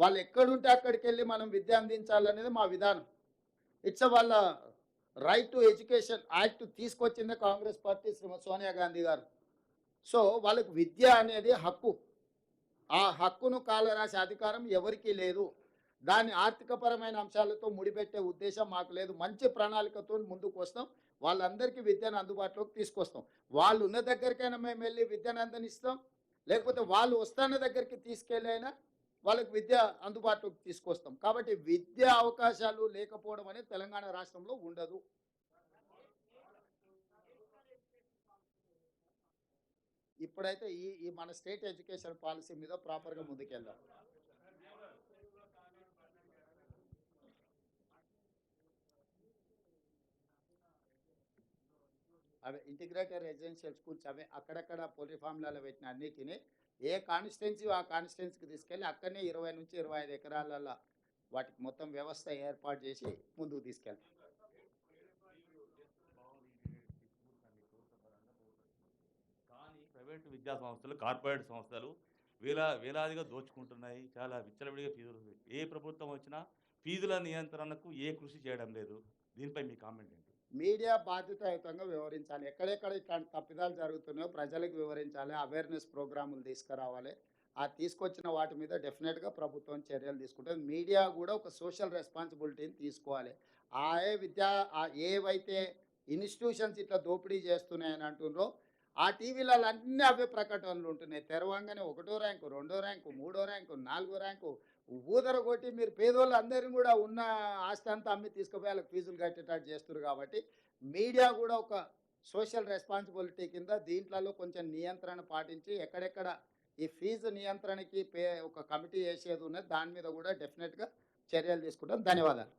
వాళ్ళు ఎక్కడుంటే అక్కడికి వెళ్ళి మనం విద్య అందించాలనేది మా విధానం. ఇట్స్ వాళ్ళ రైట్ టు ఎడ్యుకేషన్ యాక్ట్ తీసుకొచ్చిందే కాంగ్రెస్ పార్టీ శ్రీమతి సోనియా గాంధీ గారు. సో వాళ్ళకి విద్య అనేది హక్కు. ఆ హక్కును కాలరాసే అధికారం ఎవరికీ లేదు. దాని ఆర్థికపరమైన అంశాలతో ముడిపెట్టే ఉద్దేశం మాకు లేదు. మంచి ప్రణాళికతో ముందుకు వస్తాం. వాళ్ళందరికీ విద్యను అందుబాటులోకి తీసుకొస్తాం. వాళ్ళు ఉన్న దగ్గరికైనా మేము వెళ్ళి విద్యను అందనిస్తాం లేకపోతే వాళ్ళు వస్తున్న దగ్గరికి తీసుకెళ్ళైనా వాళ్ళకి విద్య అందుబాటులోకి తీసుకొస్తాం. కాబట్టి విద్య అవకాశాలు లేకపోవడం అనేది తెలంగాణ రాష్ట్రంలో ఉండదు. ఇప్పుడైతే ఈ ఈ మన స్టేట్ ఎడ్యుకేషన్ పాలసీ మీద ప్రాపర్గా ముందుకెళ్దాం. అవి ఇంటిగ్రేటెడ్ రెసిడెన్షియల్ స్కూల్స్ అవే అక్కడక్కడ పోలీ ఫామ్లలో పెట్టిన అన్నిటిని ఏ కాన్స్టిట్యున్సీ ఆ కాన్స్టిట్యున్సీకి తీసుకెళ్ళి అక్కడనే ఇరవై నుంచి ఇరవై ఐదు ఎకరాలలో వాటికి మొత్తం వ్యవస్థ ఏర్పాటు చేసి ముందుకు తీసుకెళ్తాం కానీ ప్రైవేట్ విద్యా సంస్థలు కార్పొరేట్ సంస్థలు వేలా వేలాదిగా దోచుకుంటున్నాయి. చాలా విచ్చలవిడిగా ఫీజులు ఏ ప్రభుత్వం వచ్చినా ఫీజుల నియంత్రణకు ఏ కృషి చేయడం లేదు. దీనిపై మీ కామెంట్ ఏంటి? మీడియా బాధ్యతాయుతంగా వివరించాలి. ఎక్కడెక్కడ ఇట్లాంటి తప్పిదాలు జరుగుతున్నాయో ప్రజలకు వివరించాలి. అవేర్నెస్ ప్రోగ్రాములు తీసుకురావాలి. ఆ తీసుకొచ్చిన వాటి మీద డెఫినెట్గా ప్రభుత్వం చర్యలు తీసుకుంటుంది. మీడియా కూడా ఒక సోషల్ రెస్పాన్సిబిలిటీని తీసుకోవాలి. ఆ ఏ విద్యా ఏవైతే ఇన్స్టిట్యూషన్స్ ఇట్లా దోపిడీ చేస్తున్నాయని అంటున్నారో ఆ టీవీలలో అన్ని అవే ప్రకటనలు ఉంటున్నాయి. తెరవంగానే ఒకటో ర్యాంకు రెండో ర్యాంకు మూడో ర్యాంకు నాలుగో ర్యాంకు ఊదర కొట్టి మీరు పేదోళ్ళు అందరినీ కూడా ఉన్న ఆస్తి అంతా అమ్మి తీసుకుపోయి వాళ్ళకి ఫీజులు కట్టేటట్టు చేస్తున్నారు కాబట్టి మీడియా కూడా ఒక సోషల్ రెస్పాన్సిబిలిటీ కింద దీంట్లలో కొంచెం నియంత్రణ పాటించి ఎక్కడెక్కడ ఈ ఫీజు నియంత్రణకి పే ఒక కమిటీ వేసేది ఉన్నది దాని మీద కూడా డెఫినెట్గా చర్యలు తీసుకుంటాం. ధన్యవాదాలు.